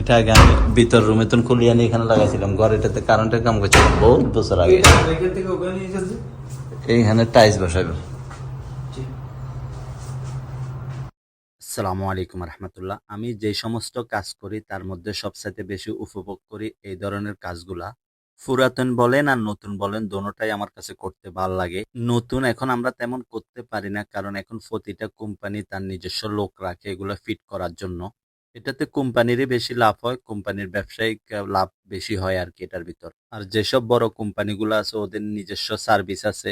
এটা আগে আমি ভিতর রুমে তুন খুলিয়ে নিয়ে এখানে লাগাইছিলাম। ঘর এটাতে কারেন্টের কাম করছিলাম বহুত বছর আগে। এইখানে টাইলস বসাবে আসসালামু আলাইকুম রহমতুল্লাহ। আমি যে সমস্ত কাজ করি তার মধ্যে সবসাথে বেশি উপভোগ করি এই ধরনের কাজগুলা। পুরাতন বলেন আর নতুন বলেন দোনোটাই আমার কাছে করতে ভালো লাগে। নতুন এখন আমরা তেমন করতে পারি না কারণ এখন প্রতিটা কোম্পানি তার নিজস্ব লোক রাখে এগুলো ফিট করার জন্য। এটাতে কোম্পানিরই বেশি লাভ হয়, কোম্পানির ব্যবসায়িক লাভ বেশি হয় আর কি এটার ভিতর। আর যেসব বড় কোম্পানিগুলো আছে, ওদের নিজস্ব সার্ভিস আছে,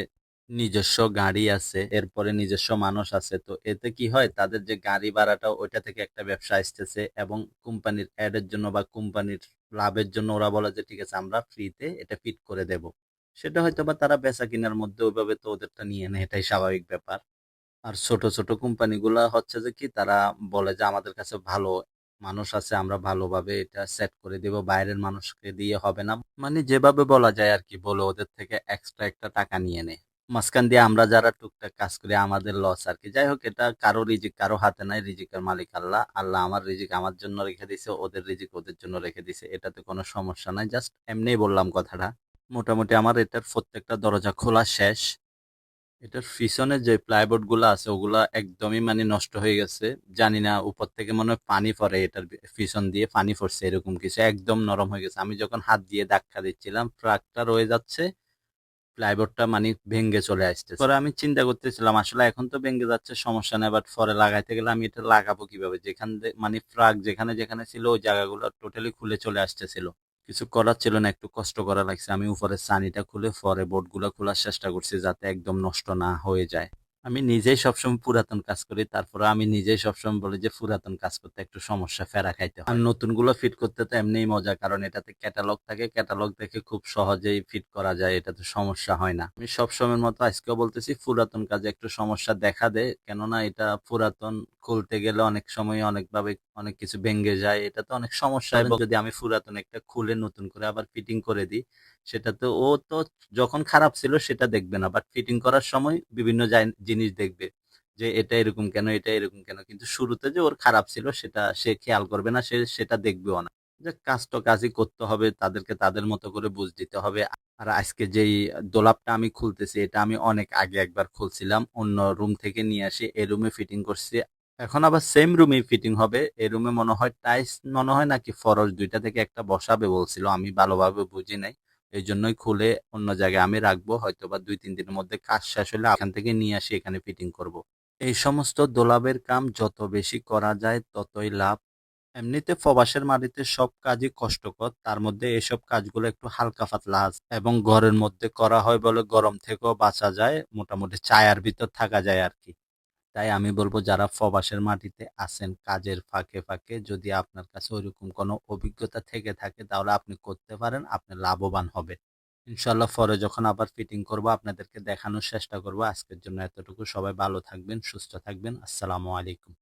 নিজস্ব গাড়ি আছে, এরপরে নিজস্ব মানুষ আছে, তো এতে কি হয়, তাদের যে গাড়ি ভাড়াটা, ওইটা থেকে একটা ব্যবসা আসতেছে এবং কোম্পানির অ্যাড এর জন্য বা কোম্পানির লাভের জন্য ওরা বলে যে, ঠিক আছে, আমরা ফ্রিতে এটা ফিট করে দেব। সেটা হয়তো বা তারা বেচা কিনার মধ্যে ওইভাবে তো ওদেরটা নিয়ে নেয়, এটাই স্বাভাবিক ব্যাপার। আর ছোট ছোট কোম্পানিগুলো হচ্ছে যে কি তারা বলে যে আমাদের কাছে ভালো, মানুষ আছে আমরা ভালোভাবে এটা সেট করে দেব, বাইরের মানুষকে দিয়ে হবে না। মানে যেভাবে বলা যায় আর কি, বলে ওদের থেকে এক্সট্রা একটা টাকা নিয়ে নেয় মাঝখান দিয়ে আমরা যারা টুকটাক কাজ করি, আমাদের লস আর কি। যাই হোক, এটা কারও রিজিক, কারও হাতে নাই, রিজিকের মালিক আল্লাহ। আল্লাহ আমার রিজিক আমার জন্য রেখে দিছে, ওদের রিজিক ওদের জন্য রেখে দিছে, এটাতে কোনো সমস্যা নাই। জাস্ট এমনিই বললাম কথাটা। মোটামুটি আমার এটার প্রত্যেকটা দরজা খোলা শেষ। এটার পিছনে যে প্লাইবোর্ডগুলো আছে, ওগুলা একদমই মানে নষ্ট হয়ে গেছে। জানি না, উপর থেকে মনে হয় পানি পড়ে এটার পিছন দিয়ে পানি পড়ছে, এরকম কিছু একদম নরম হয়ে গেছে। আমি যখন হাত দিয়ে ধাক্কা দিচ্ছিলাম ট্রাকটা রয়ে যাচ্ছে প্লাইবোর্ডটা মানে ভেঙে চলে আসছে পরে আমি চিন্তা করতেছিলাম, আসলে এখন তো ভেঙে যাচ্ছে, সমস্যা নেই বাট পরে লাগাইতে গেলে আমি এটা লাগাবো কীভাবে? যেখান মানে ট্রাক যেখানে যেখানে ছিল, ওই জায়গাগুলো টোটালি খুলে চলে আসতেছিল। কিছু করার ছিল না, একটু কষ্ট করা লাগছে। আমি উপরে সানিটা খুলে পরে বোর্ডগুলো খোলার চেষ্টা করছি যাতে একদম নষ্ট না হয়ে যায়। আমি নিজেই সবসময় পুরাতন কাজ করি, তারপরে আমি নিজেই সবসময় বলি যে পুরাতন কাজ করতে একটু সমস্যা ফেরা খাইতে আর নতুনগুলো ফিট করতে তো এমনিই মজা, কারণ এটাতে ক্যাটালগ থাকে ক্যাটালগ দেখে খুব সহজেই ফিট করা যায়, এটাতে সমস্যা হয় না। আমি সবসময়ের মতো আজকেও বলতেছি, পুরাতন কাজে একটু সমস্যা দেখা দেয়। কেননা এটা পুরাতন খুলতে গেলে অনেক সময় অনেকভাবে অনেক কিছু ভেঙে যায় এটা তো অনেক সমস্যা এবং যদি আমি পুরাতন একটা খুলে নতুন করে আবার ফিটিং করে দিই সেটা তো ও তো যখন খারাপ ছিল সেটা দেখবে না বাট ফিটিং করার সময় বিভিন্ন জিনিস দেখবে যে এটা এরকম কেন এটা এরকম কেন কিন্তু শুরুতে যে ওর খারাপ ছিল সেটা সে খেয়াল করবে না সে সেটা দেখবেও না। যে কাজ তো কাজই করতে হবে তাদেরকে তাদের মতো করে বুঝ দিতে হবে। আর আজকে যেই দোলাপটা আমি খুলতেছি এটা আমি অনেক আগে একবার খুলছিলাম অন্য রুম থেকে নিয়ে আসি এই রুমে ফিটিং করছি এখন আবার সেম রুমে ফিটিং হবে। এই রুমে মনে হয় টাইস মনে হয় নাকি ফরস দুইটা থেকে একটা বসাবে বলছিল। আমি ভালোভাবে বুঝি নাই। এই জন্যই খুলে অন্য জায়গায় আমি রাখব। হয়তো বা দুই, তিন দিনের মধ্যে কাজ শেষ হলে এখান থেকে নিয়ে আসি, এখানে ফিটিং করব। এই সমস্ত দোলাবের কাম যত বেশি করা যায় ততই লাভ। এমনিতে প্রবাসের মাটিতে সব কাজই কষ্টকর। তার মধ্যে এসব কাজগুলো একটু হালকা পাতলা এবং ঘরের মধ্যে করা হয় বলে গরম থেকেও বাঁচা যায়। মোটামুটি ছায়ার ভিতর থাকা যায় আর কি। তাই আমি বলব, যারা ফবাসের মাটিতে আছেন, কাজের ফাঁকে ফাঁকে যদি আপনার কাছে ওইরকম কোনো অভিজ্ঞতা থেকে থাকে, তাহলে আপনি করতে পারেন, আপনি লাভবান হবেন। ইনশাল্লাহ পরে যখন আবার ফিটিং করব, আপনাদেরকে দেখানোর চেষ্টা করব। আজকের জন্য এতটুকু। সবাই ভালো থাকবেন, সুস্থ থাকবেন। আসসালামু আলাইকুম।